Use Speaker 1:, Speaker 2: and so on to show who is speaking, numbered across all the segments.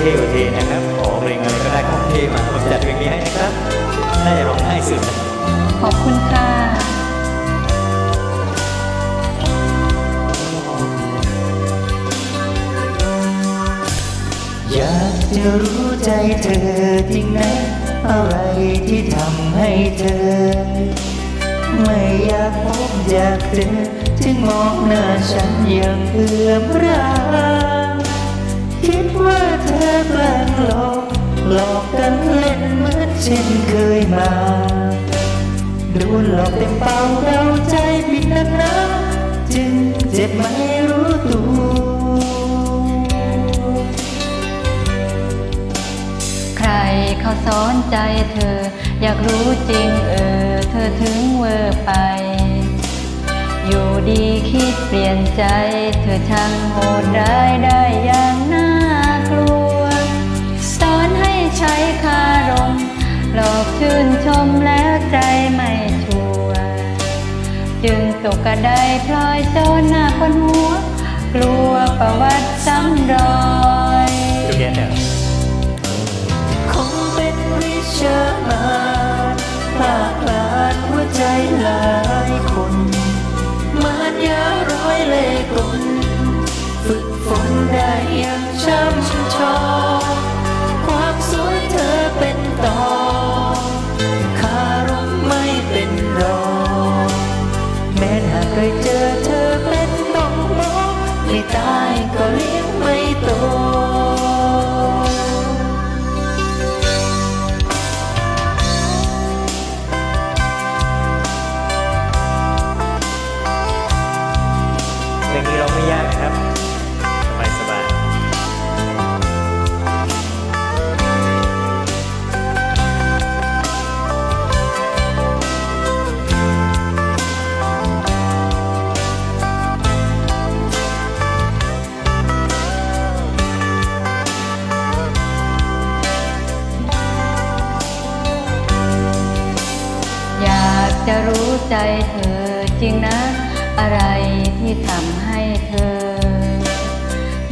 Speaker 1: เท่เท่นะครับขอเพลงอะไรก็ได้ของเท่มาผมจัดเพลงนี้ให้นะครับน่าจะร้องง่ายสุดนะ
Speaker 2: ขอบคุณค่ะ
Speaker 1: อยากจะรู้ใจเธอจริงนะอะไรที่ทำให้เธอ ไม่อยากพบอยากเจอจึงมองหน้าฉันอย่างเอื้อมระอา คิดว่าเธอแกล้งหลอกหลอกกันเล่นเหมือนเช่นเคยมาดนหลอกเต็มเป่าเราใจผิดนักหนาจึงเจ็บไม่รู้ตัว
Speaker 2: ใครเขาสอนใจเธอ อยากรู้จริงเออ เธอถึงเวอร์ไปอยู่ดีคิดเปลี่ยนใจ เธอช่างโหดร้ายได้ กกระไดพลอยโจรหน้าคนหัว กลัวประวัติซ้ำรอย
Speaker 1: จะรู้
Speaker 2: ใจเธอจริงนะ อะไรที่ทำให้เธอ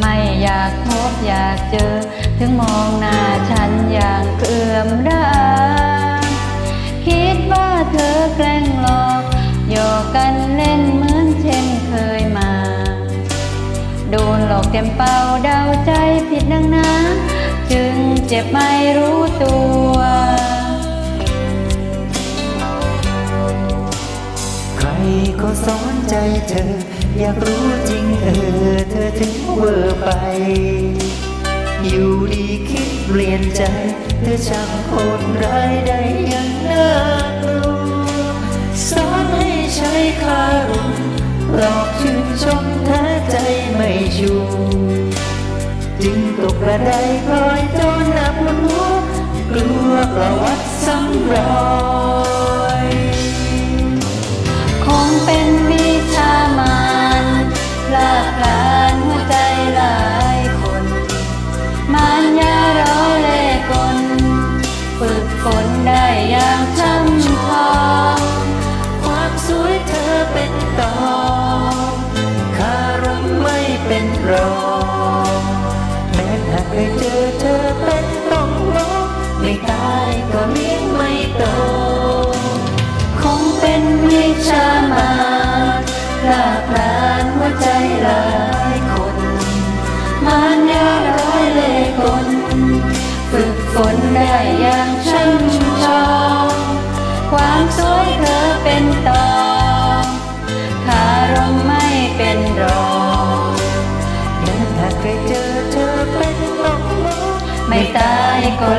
Speaker 2: ไม่อยากพบอยากเจอ ถึงมองหน้าฉันอย่างเอื่อมระอาคิดว่าเธอแกล้งหลอกหยอกกันเล่นเหมือนเช่นเคยมาโดนหลอกเต็มเป่าเดาใจผิดนักหนาจึงเจ็บไม่รู้ตัว
Speaker 1: ก็สอนใจเธอ อยากรู้จริงเออเธอถึงเวอร์ไป อยู่ดีคิดเปลี่ยนใจ เธอช่างโหดร้ายได้อยังน่ากลัวสอนให้ใช้คารมหลอกชื่นชมแท้ใจไม่ชูจึงตกกระไดพลอยโลา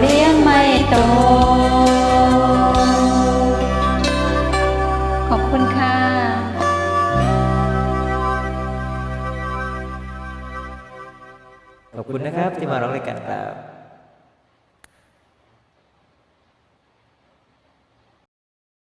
Speaker 2: เลี้ยงไม่โต ขอบคุณค่ะ
Speaker 1: ขอบคุณนะครับที่มาร้องรายการครับ